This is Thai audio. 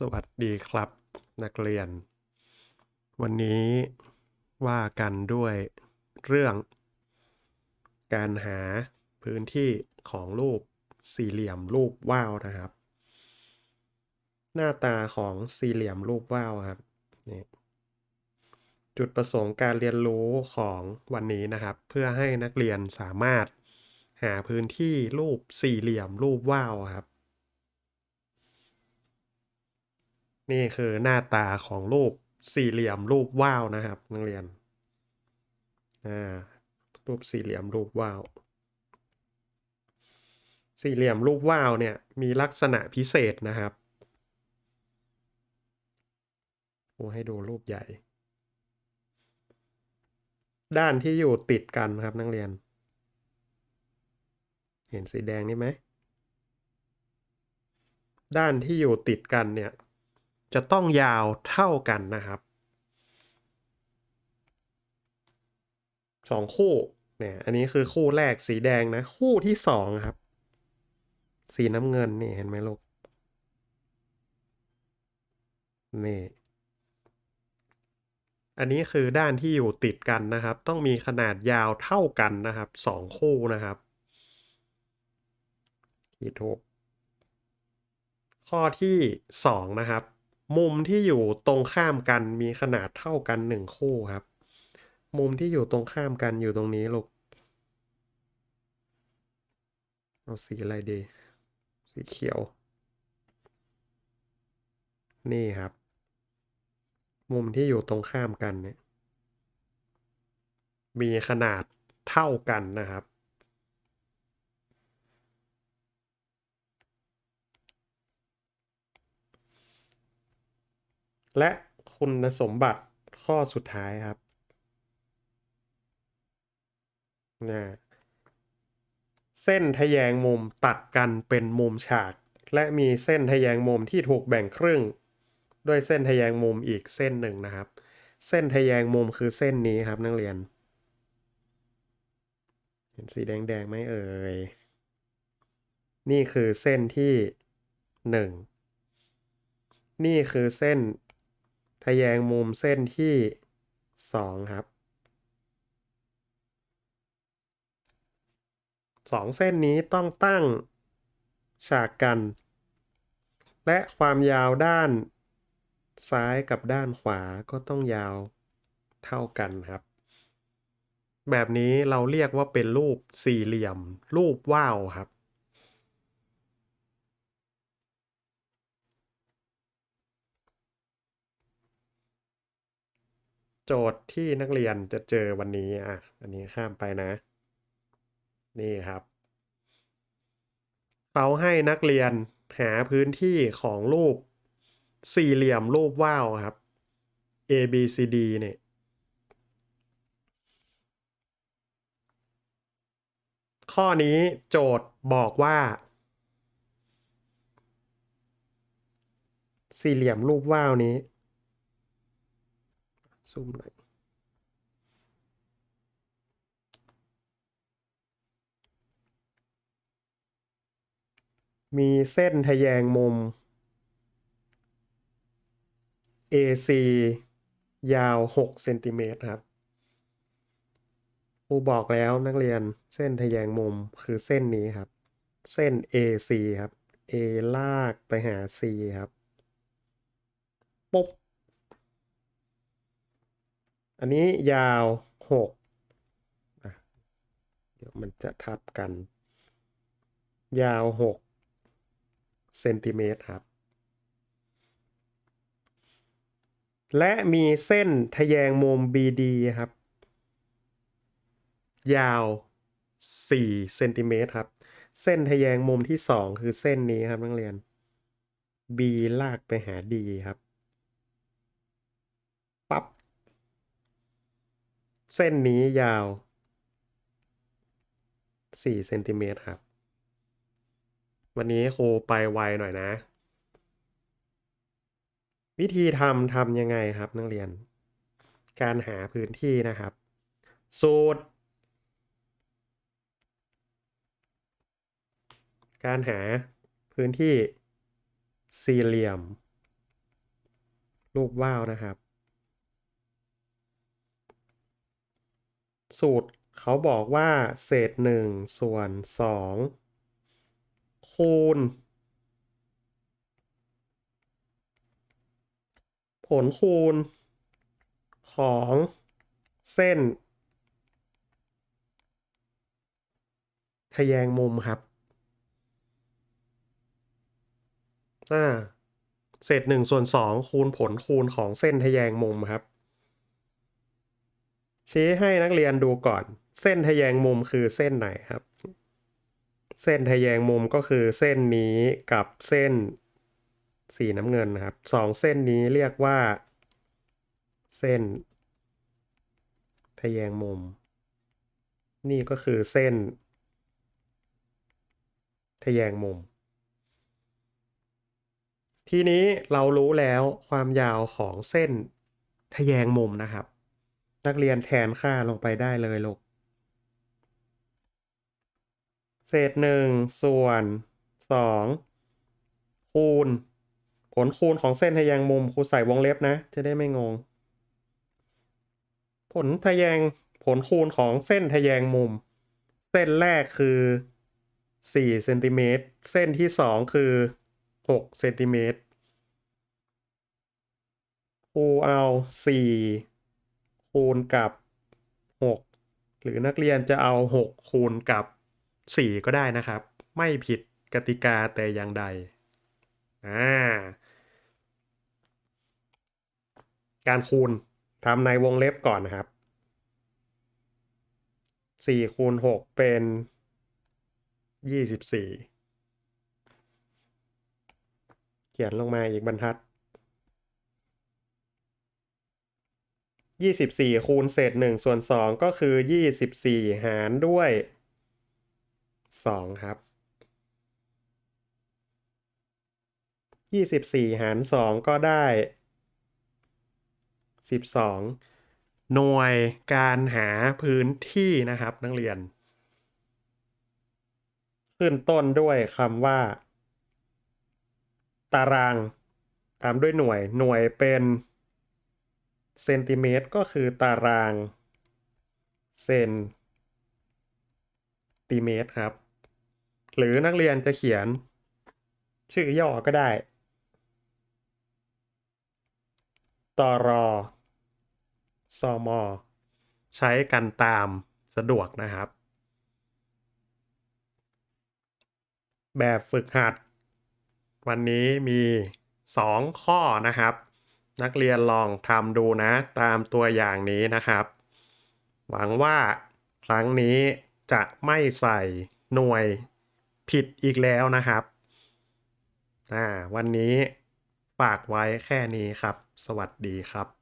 สวัสดีครับ นักเรียน วันนี้ว่ากันด้วยเรื่อง การหาพื้นที่ของรูปสี่เหลี่ยมรูปว่าวนะครับ หน้าตาของสี่เหลี่ยมรูปว่าวครับนี่จุดประสงค์การเรียนรู้ของวันนี้นะครับ เพื่อให้นักเรียนสามารถหาพื้นที่รูปสี่เหลี่ยมรูปว่าวครับ นี่คือหน้าตาของรูปสี่เหลี่ยมรูปว่าวนะครับ นักเรียนอ่ารูปสี่เหลี่ยมรูปว่าวสี่เหลี่ยมรูปว่าวเนี่ยมีลักษณะพิเศษนะครับโอ้ให้ดูรูปใหญ่ ด้านที่อยู่ติดกันครับนักเรียน เห็นสีแดงนี่ไหมด้านที่อยู่ติดกันเนี่ย จะต้องยาวเท่ากันนะครับสองคู่เนี่ยอันนี้คือคู่แรกสีแดงนะ คู่ที่สองครับ สีน้ำเงินนี่เห็นไหมลูกนี่อันนี้คือด้านที่อยู่ติดกันนะครับ ต้องมีขนาดยาวเท่ากันนะครับสองคู่นะครับขีดถูกข้อที่สองนะครับ มุมที่อยู่ตรงข้ามกันมีขนาดเท่ากันหนึ่งคู่ครับ มุมที่อยู่ตรงข้ามกันอยู่ตรงนี้ลูก เอาสีอะไรดี สีเขียว นี่ครับ มุมที่อยู่ตรงข้ามกันเนี่ย มีขนาดเท่ากันนะครับ และคุณสมบัติข้อสุดท้ายครับนะเส้นทะแยงมุมตัดกันเป็นมุมฉาก และมีเส้นทะแยงมุมที่ถูกแบ่งครึ่ง ด้วยเส้นทะแยงมุมอีกเส้นหนึ่งนะครับ เส้นทะแยงมุมคือเส้นนี้ครับนักเรียน เห็นสีแดงๆไหมเอ่ยนี่คือเส้นที่หนึ่งนี่คือเส้น ทแยงมุมเส้นที่สองครับสองเส้นนี้ต้องตั้งฉากกัน และความยาวด้านซ้ายกับด้านขวาก็ต้องยาวเท่ากันครับ แบบนี้เราเรียกว่าเป็นรูปสี่เหลี่ยม รูปว่าวครับ โจทย์ที่นักเรียนจะเจอวันนี้อะ อันนี้ข้ามไปนะ นี่ครับเขาให้นักเรียนหาพื้นที่ของรูปสี่เหลี่ยมรูปว่าวครับ A B C D เนี่ยข้อนี้โจทย์บอกว่า สี่เหลี่ยมรูปว่าวนี้ ซูมหน่อยมีเส้นทะแยงมุม AC ยาว 6 เซนติเมตรครับครูบอกแล้วนักเรียนเส้นทะแยงมุมคือเส้นนี้ครับ เส้น AC ครับ A ลากไปหา C ครับปุ๊บ อันนี้ยาว6อะเดี๋ยวมันจะทับกัน ยาว6เซนติเมตรครับ และมีเส้นทะแยงมุม BD ครับ ยาว4เซนติเมตรครับ เส้นทะแยงมุมที่ 2 คือเส้นนี้ครับนักเรียน B ลากไปหา D ครับ เส้นนี้ยาว4เซนติเมตรครับ วันนี้ครูไปไวหน่อยนะ วิธีทำทำยังไงครับนักเรียน การหาพื้นที่นะครับ สูตร การหาพื้นที่สี่เหลี่ยม รูปว่าวนะครับ สูตรเขาบอกว่า เศษหนึ่งส่วนสองคูณ ผลคูณ ของเส้นทะแยงมุมครับอ่าเศษหนึ่งส่วนสองคูณผลคูณของเส้นทะแยงมุมครับ ชี้ให้นักเรียนดูก่อน เส้นทะแยงมุมคือเส้นไหนครับ เส้นทะแยงมุมก็คือเส้นนี้กับเส้นสีน้ำเงินนะครับสองเส้นนี้เรียกว่า เส้น ทะแยงมุม นี่ก็คือเส้น ทะแยงมุม ทีนี้เรารู้แล้วความยาวของเส้นทะแยงมุมนะครับ นักเรียนแทนค่าลงไปได้เลยลูก เศษหนึ่งส่วนสองคูณ ผลคูณของเส้นทะแยงมุมครูใส่วงเล็บนะ จะได้ไม่งง ผลทะแยงผลคูณของเส้นทะแยงมุม เส้นแรกคือ4เซนติเมตรเส้นที่สองคือ6เซนติเมตรครูเอา4 คูณกับ 6 หรือนักเรียนจะเอา 6 คูณกับ 4 ก็ได้นะครับ ไม่ผิดกติกาแต่อย่างใดอ่าการคูณทำในวงเล็บก่อนนะครับสี่คูณหกเป็นยี่สิบสี่เขียนลงมาอีกบรรทัด ยี่สิบสี่คูณเศษหนึ่งส่วนสองก็คือยี่สิบสี่หารด้วยสองครับยี่สิบสี่หารสองก็ได้สิบสองหน่วยการหาพื้นที่นะครับนักเรียน ขึ้นต้นด้วยคำว่า ตาราง ตามด้วยหน่วยหน่วยเป็น เซนติเมตรก็คือตาราง เซนติเมตรครับ หรือนักเรียนจะเขียน ชื่อย่อก็ได้ตรอซอมอใช้กันตามสะดวกนะครับ แบบฝึกหัด วันนี้มี 2 ข้อนะครับ นักเรียนลองทำดูนะ ตามตัวอย่างนี้นะครับ หวังว่าครั้งนี้จะไม่ใส่หน่วยผิดอีกแล้วนะครับอ่าวันนี้ฝากไว้แค่นี้ครับ สวัสดีครับ